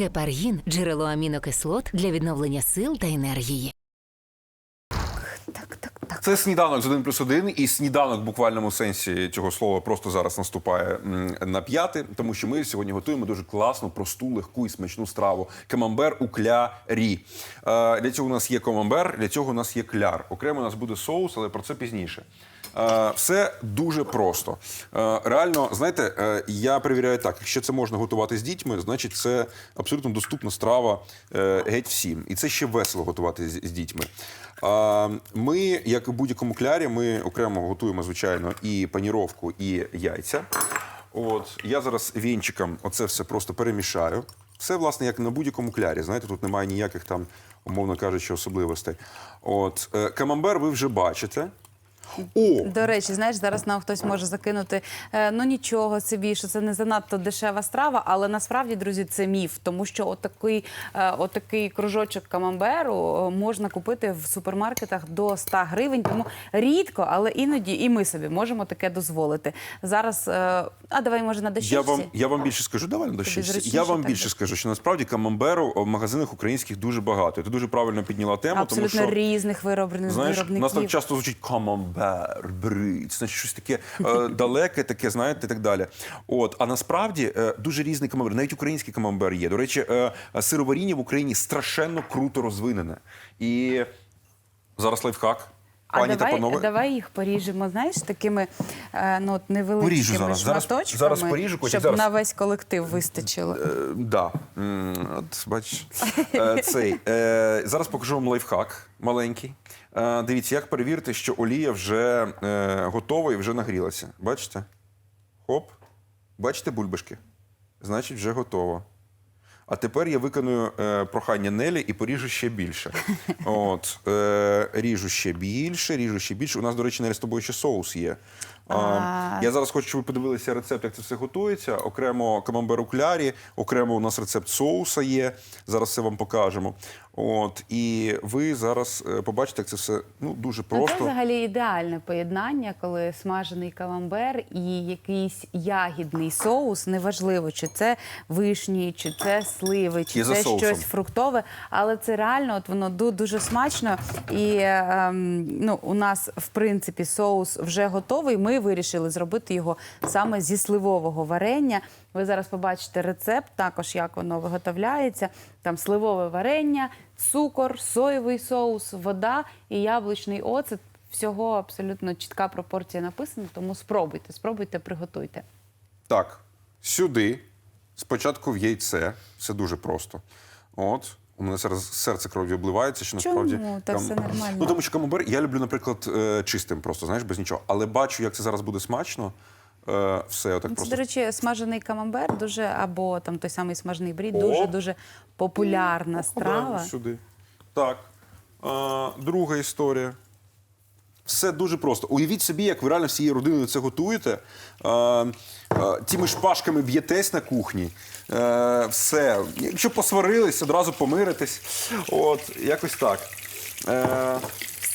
Гепаргін джерело амінокислот для відновлення сил та енергії. Так, так, так. Це сніданок з 1 плюс 1, і сніданок в буквальному сенсі цього слова просто зараз наступає на п'яти, тому що ми сьогодні готуємо дуже класну, просту, легку і смачну страву. Камамбер у клярі. Е, для цього у нас є камамбер, для цього у нас є кляр. Окремо у нас буде соус, але про це пізніше. Е, все дуже просто. Е, реально, знаєте, е, я перевіряю так: якщо це можна готувати з дітьми, значить це абсолютно доступна страва геть всім. І це ще весело готувати з, дітьми. Ми, як і будь-якому клярі, ми окремо готуємо, звичайно, і паніровку, і яйця. От я зараз вінчиком оце все просто перемішаю. Все, власне, як на будь-якому клярі. Знаєте, тут немає ніяких там, умовно кажучи, особливостей. От камамбер ви вже бачите. О, До речі, знаєш, зараз нам хтось може закинути е, ну нічого собі, що це не занадто дешева страва, але насправді, друзі, це міф, тому що отакий, е, отакий кружочок камамберу е, можна купити в супермаркетах до 100 гривень. Тому рідко, але іноді і ми собі можемо таке дозволити. Зараз, а давай може на дощечці? Я вам, я вам більше скажу, давай на зручніше Я вам більше буде. скажу, що насправді камамберу в магазинах українських дуже багато. Ти дуже правильно підняла тему, Абсолютно тому що різних виробників. Знаєш, у нас так часто звучить камамбер, брить, значить щось таке е, далеке, таке, знаєте, і так далі. От, а насправді е, дуже різний камамбер, навіть український камамбер є. До речі, е, сироваріння в Україні страшенно круто розвинене. І зараз лайфхак. А Пані давай, та панове. давай їх поріжемо, знаєш, такими е, ну, от невеличкими Поріжу зараз. Зараз- шматочками, зараз поріжу, щоб зараз. на весь колектив вистачило. Е, да. М, От, бачиш. Е, Цей. Е, зараз покажу вам лайфхак маленький. Е, Дивіться, як перевірити, що олія вже е, готова і вже нагрілася. Бачите? Хоп. Бачите бульбашки? Значить, вже готово. А тепер я виконую е, прохання Нелі і поріжу ще більше. От, е, ріжу ще більше, ріжу ще більше. У нас, до речі, Нелі, з тобою ще соус є. А, я зараз хочу, щоб ви подивилися рецепт, як це все готується. Окремо камамбер у клярі, окремо у нас рецепт соуса є. Зараз все вам покажемо. От, і ви зараз е, побачите, як це все ну, дуже Ну, Це взагалі ідеальне поєднання, коли смажений каламбер і якийсь ягідний соус, неважливо, чи це вишні, чи це сливи, чи І це щось фруктове, але це реально от воно дуже смачно. І ем, ну, у нас, в принципі, соус вже готовий. Ми вирішили зробити його саме зі сливового варення. Ви зараз побачите рецепт, також як воно виготовляється. Там сливове варення, цукор, соєвий соус, вода і яблучний оцет. Всього абсолютно чітка пропорція написана, тому спробуйте, спробуйте, приготуйте. Так, сюди, спочатку в яйце, це дуже просто. От. У мене зараз серце кров'ю обливається, що Чому? насправді. Та все нормально. Ну тому що камамбер я люблю, наприклад, е, чистим, просто знаєш, без нічого. Але бачу, як це зараз буде смачно. Е, Все, отак Це, просто. до речі, смажений камамбер дуже або там той самий смажений брід, О! дуже дуже популярна Обережно страва. сюди. Так. Е, друга історія. Все дуже просто. Уявіть собі, як ви реально всією родиною це готуєте. Е, е, тими шпажками б'єтесь на кухні. Е, все. Якщо посварились, одразу помиритесь. От, якось так.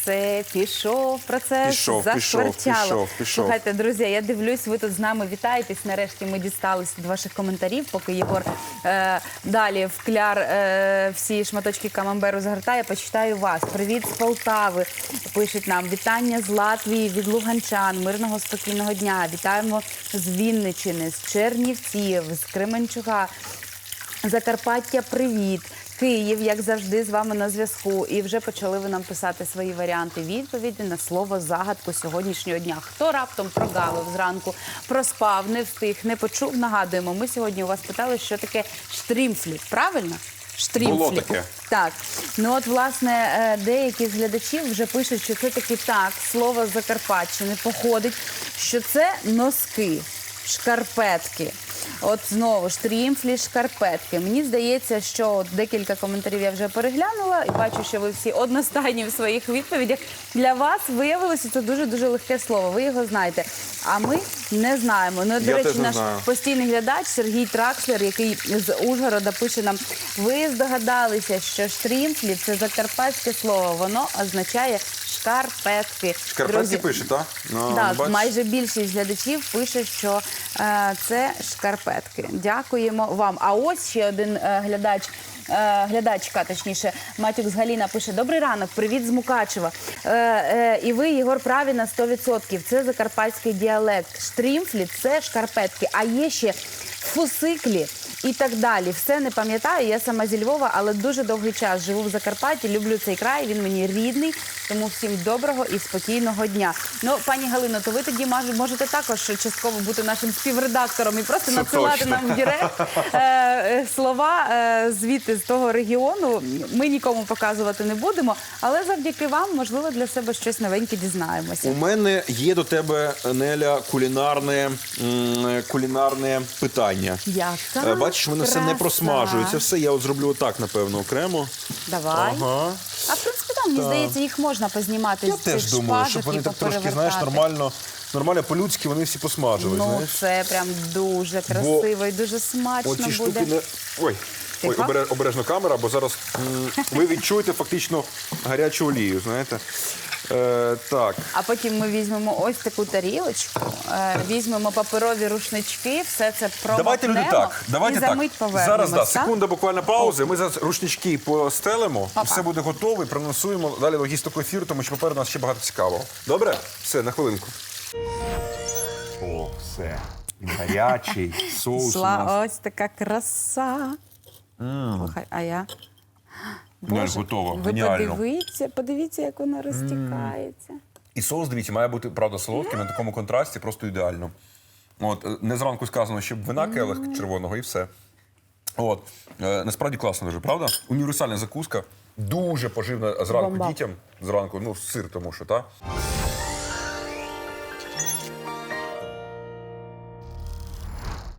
Все, пішов процес, Пішов, пішов, пішов. Слухайте, друзі, я дивлюсь, ви тут з нами вітаєтесь. Нарешті ми дісталися до ваших коментарів, поки Єгор е, далі в кляр е, всі шматочки камамберу загортає. Почитаю вас. Привіт з Полтави. Пишуть нам вітання з Латвії від Луганчан. Мирного спокійного дня. Вітаємо з Вінничини, з Чернівців, з Кременчуга. Закарпаття, привіт. Київ, як завжди, з вами на зв'язку. І вже почали ви нам писати свої варіанти відповіді на слово загадку сьогоднішнього дня. Хто раптом прогавив зранку, проспав, не встиг, не почув. Нагадуємо, ми сьогодні у вас питали, що таке штрімфлі. Правильно? Штрімфлі. Було таке. Так, ну от власне е, деякі з глядачів вже пишуть, що це таки так, слово з Закарпатщини походить, що це носки, шкарпетки. От знову ж трімфлі, шкарпетки. Мені здається, що от декілька коментарів я вже переглянула і бачу, що ви всі одностайні в своїх відповідях. Для вас виявилося це дуже дуже легке слово. Ви його знаєте. А ми не знаємо. Ну, до Я речі, не наш знаю. постійний глядач Сергій Тракслер, який з Ужгорода пише нам: ви здогадалися, що штрімфлі це закарпатське слово. Воно означає шкарпетки. Шкарпетки Друзі, пише, так? Ну, так, бачиш? майже більшість глядачів пише, що е, це шкарпетки. Дякуємо вам. А ось ще один е, глядач. е, Глядачка, точніше, Матюк з Галіна пише: Добрий ранок, привіт з Мукачева. Е, е, і ви, Єгор, праві на 100%. Це закарпатський діалект. Штрімфлі це шкарпетки. А є ще фусиклі і так далі. Все не пам'ятаю. Я сама зі Львова, але дуже довгий час живу в Закарпатті. Люблю цей край. Він мені рідний. Тому всім доброго і спокійного дня. Ну, пані Галино, то ви тоді можете також частково бути нашим співредактором і просто Це надсилати точно. нам в дірект е, е, слова е, звідти з того регіону. Ми нікому показувати не будемо, але завдяки вам, можливо, для себе щось новеньке дізнаємося. У мене є до тебе, Неля, кулінарне, м, кулінарне питання. Яка Е, Бачиш, в мене все не краса. просмажується. Все, я от зроблю отак, напевно, окремо. Давай. Ага. А в принципі, там, мені здається, їх можна познімати Я з теж думаю, щоб вони так трошки, знаєш, нормально, нормально по-людськи вони всі посмажують. Ну, знаєш? це прям дуже красиво і дуже смачно Оці буде. штуки не. Ой. Ой, обережно камера, бо зараз ви відчуєте фактично гарячу олію, знаєте. Е, так. А потім ми візьмемо ось таку тарілочку, е, візьмемо паперові рушнички, все це промокнемо Давайте люди так. Давайте і за так. мить повернемось. Зараз да, секунда буквально паузи. Ми зараз рушнички постелимо, Опа. все буде готово, і проносуємо далі логістику ефіру, тому що попереду нас ще багато цікавого. Добре? Все, на хвилинку. О, все. Гарячий, соус у нас. ось така краса. Слухай, а я. Нель, готово. ви Геніально. подивіться, подивіться, як вона розтікається. І соус, дивіться, має бути, правда, солодким на такому контрасті, просто ідеально. От, е, не зранку сказано, щоб вина келих червоного і все. От. Е, насправді класно дуже, правда? Універсальна закуска, дуже поживна зранку Бомба. дітям. Зранку, ну, сир, тому що, так?